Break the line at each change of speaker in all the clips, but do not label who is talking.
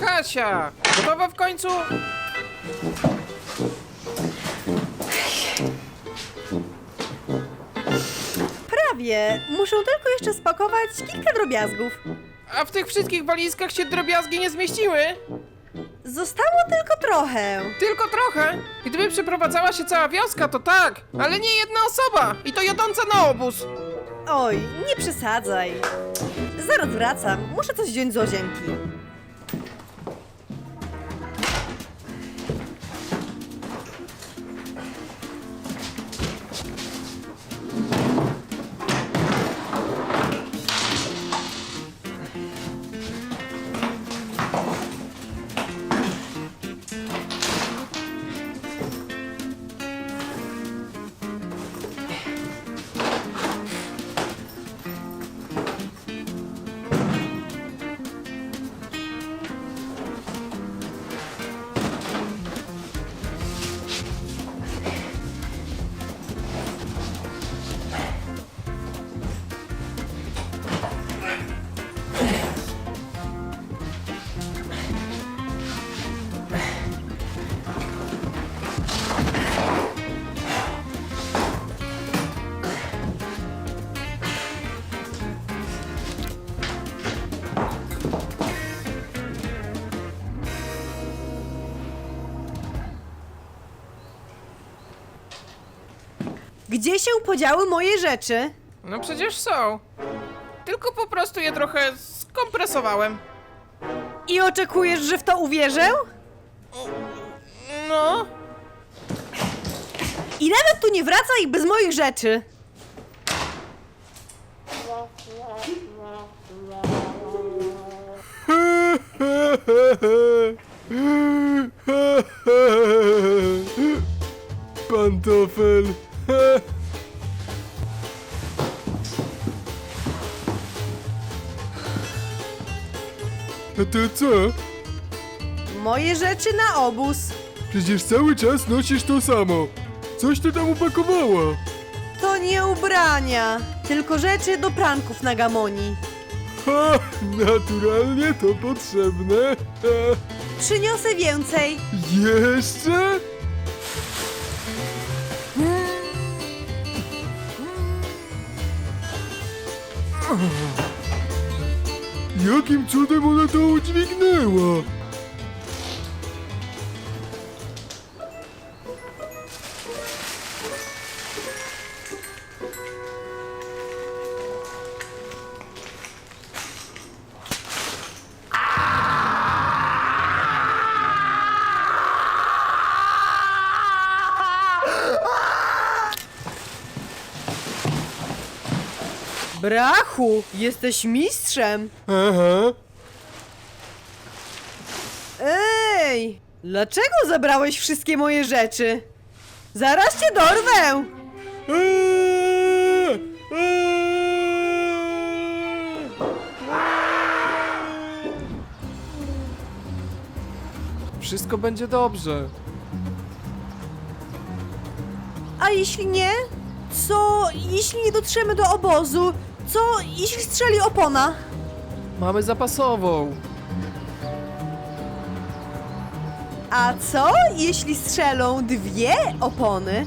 Kasia! Gotowa w końcu?
Prawie. Muszę tylko jeszcze spakować kilka drobiazgów.
A w tych wszystkich walizkach się drobiazgi nie zmieściły?
Zostało tylko trochę.
Tylko trochę. Gdyby przeprowadzała się cała wioska, to tak, ale nie jedna osoba. I to jadąca na obóz.
Oj, nie przesadzaj. Zaraz wracam. Muszę coś wziąć z łazienki. Gdzie się podziały moje rzeczy?
No przecież są. Tylko po prostu je trochę skompresowałem.
I oczekujesz, że w to uwierzę?
No.
I nawet tu nie wracaj bez moich rzeczy.
To co?
Moje rzeczy na obóz.
Przecież cały czas nosisz to samo. Coś ty tam upakowała.
To nie ubrania, tylko rzeczy do pranków na gamoni.
Ha, naturalnie to potrzebne. Ha,
Przyniosę więcej.
jeszcze? Jakim cudem ona to udźwignęła?
Brachu, jesteś mistrzem.
Aha.
Ej, dlaczego zabrałeś wszystkie moje rzeczy? Zaraz cię dorwę.
Eee! Eee!
Wszystko będzie dobrze.
A jeśli nie? Co, jeśli nie dotrzemy do obozu? Co, jeśli strzeli opona?
Mamy zapasową.
A co, jeśli strzelą dwie opony?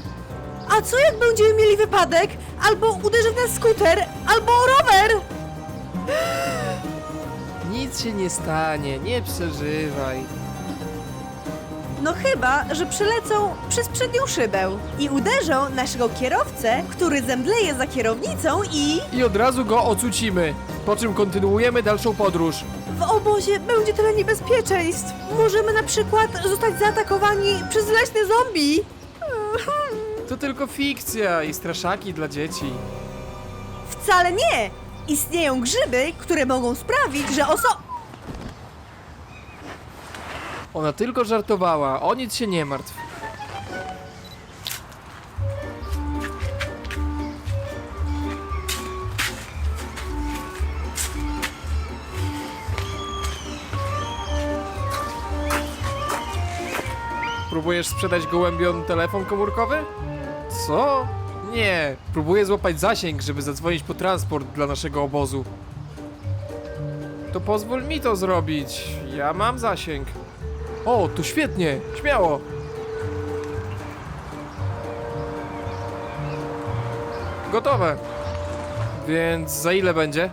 A co jak będziemy mieli wypadek? Albo uderzy w nas skuter, albo rower?
Nic się nie stanie, nie przeżywaj.
No chyba, że przelecą przez przednią szybę i uderzą naszego kierowcę, który zemdleje za kierownicą i
I od razu go ocucimy. Po czym kontynuujemy dalszą podróż.
w obozie będzie tyle niebezpieczeństw. Możemy na przykład zostać zaatakowani przez leśne zombie.
To tylko fikcja i straszaki dla dzieci.
Wcale nie! Istnieją grzyby, które mogą sprawić, że oso...
Ona tylko żartowała, o nic się nie martw. Próbujesz sprzedać gołębion telefon komórkowy? Co? Nie, próbuję złapać zasięg, żeby zadzwonić po transport dla naszego obozu. to pozwól mi to zrobić. Ja mam zasięg. O, to świetnie, śmiało. Gotowe. Więc za ile będzie?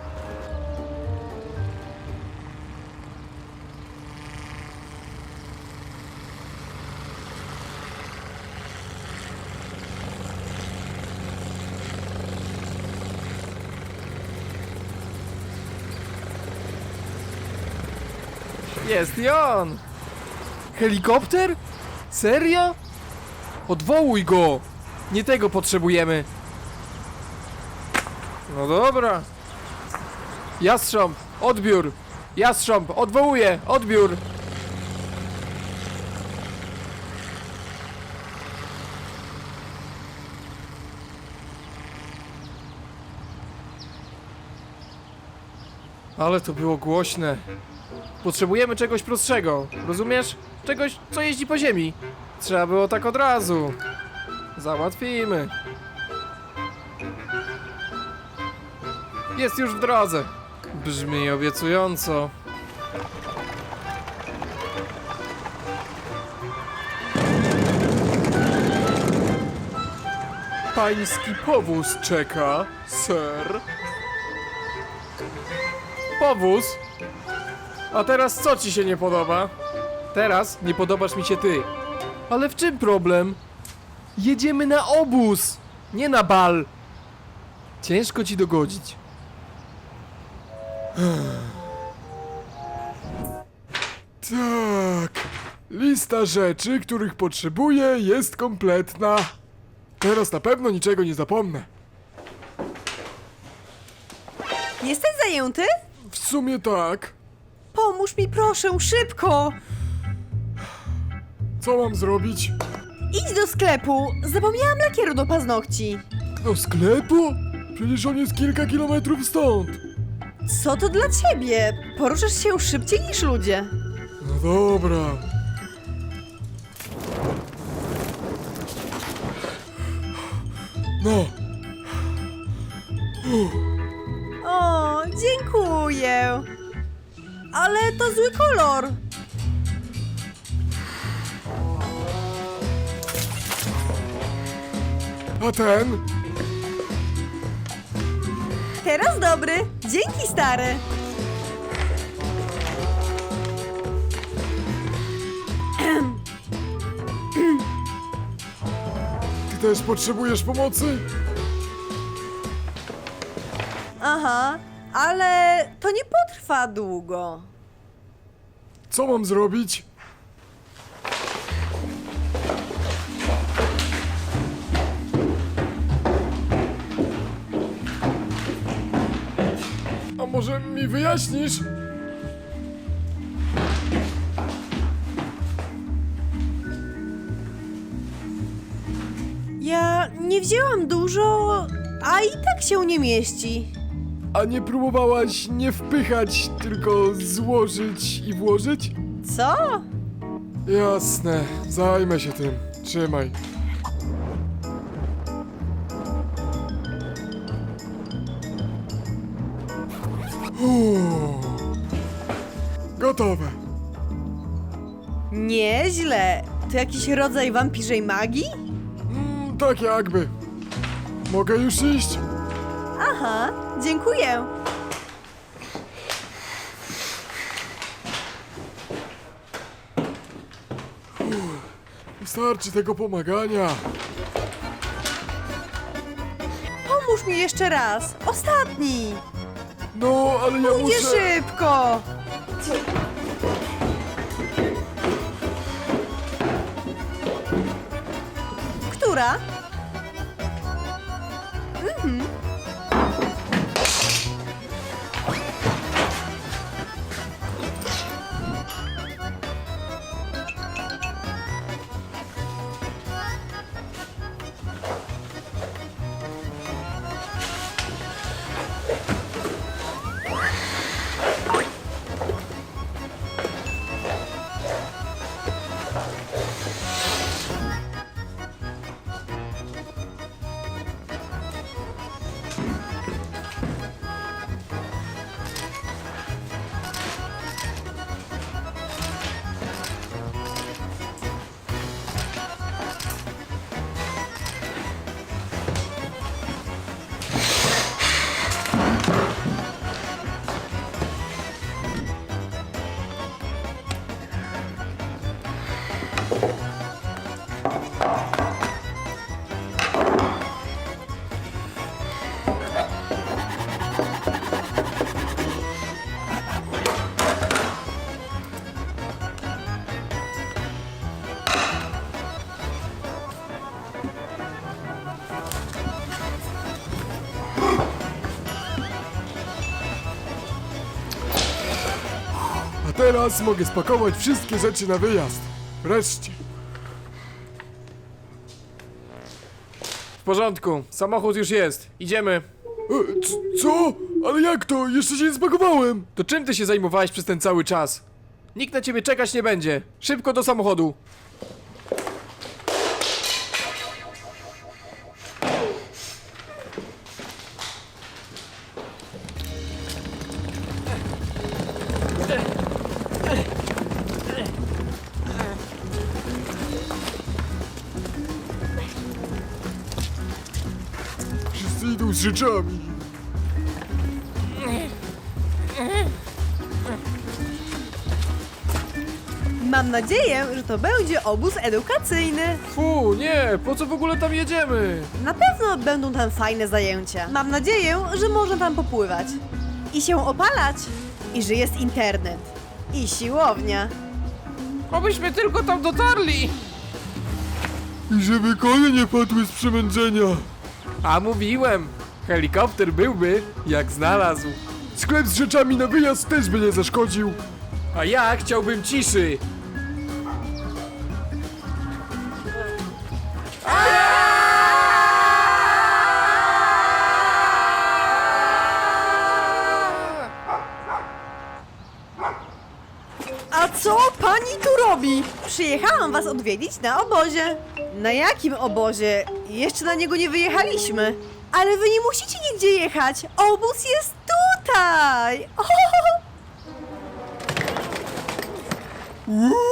Jest i on! Helikopter? Serio? Odwołuj go! Nie tego potrzebujemy. No dobra. Jastrząb, odbiór! Jastrząb, odwołuję, odbiór! Ale to było głośne. Potrzebujemy czegoś prostszego, rozumiesz? Czegoś, co jeździ po ziemi. Trzeba było tak od razu. Załatwimy. Jest już w drodze. Brzmi obiecująco. Pański powóz czeka, ser. Powóz? A teraz co ci się nie podoba? Teraz nie podobasz mi się ty. Ale w czym problem? Jedziemy na obóz, nie na bal. Ciężko ci dogodzić.
Tak. Lista rzeczy, których potrzebuję, jest kompletna. Teraz na pewno niczego nie zapomnę.
Jesteś zajęty?
W sumie tak.
Pomóż mi proszę, szybko!
Co mam zrobić?
Idź do sklepu! Zapomniałam lakieru do paznokci.
Do sklepu? Przecież on jest kilka kilometrów stąd.
Co to dla ciebie? Poruszasz się szybciej niż ludzie.
No dobra. No,
O, Ale to zły kolor.
a ten?
Teraz dobry. Dzięki, stary.
Ty też potrzebujesz pomocy?
Aha, ale to nie potrwa długo.
Co mam zrobić? A może mi wyjaśnisz?
Ja nie wzięłam dużo, a i tak się nie mieści.
A nie próbowałaś nie wpychać, tylko złożyć i włożyć?
Co?
Jasne, zajmę się tym. Trzymaj. Uuu. Gotowe.
Nieźle. To jakiś rodzaj wampirzej magii?
Mm, tak jakby. Mogę już iść?
Aha, dziękuję.
Wystarczy tego pomagania.
Pomóż mi jeszcze raz. Ostatni.
No, ale ja
Nie
muszę...
szybko. Która?
Teraz mogę spakować wszystkie rzeczy na wyjazd. Wreszcie.
W porządku, samochód już jest. Idziemy.
E, c- co? Ale jak to? Jeszcze się nie spakowałem.
To czym ty się zajmowałeś przez ten cały czas? Nikt na ciebie czekać nie będzie. Szybko do samochodu.
Z rzeczami.
Mam nadzieję, że to będzie obóz edukacyjny.
Fu, nie, po co w ogóle tam jedziemy?
Na pewno będą tam fajne zajęcia. Mam nadzieję, że można tam popływać. I się opalać. I że jest internet. I siłownia.
Obyśmy tylko tam dotarli.
I żeby konie nie padły z przemęczenia.
A mówiłem, helikopter byłby, jak znalazł.
Sklep z rzeczami na wyjazd też by nie zaszkodził.
A ja chciałbym ciszy.
A co pani tu robi? Przyjechałam was odwiedzić na obozie. Na jakim obozie? Jeszcze na niego nie wyjechaliśmy. Ale wy nie musicie nigdzie jechać. Obóz jest tutaj.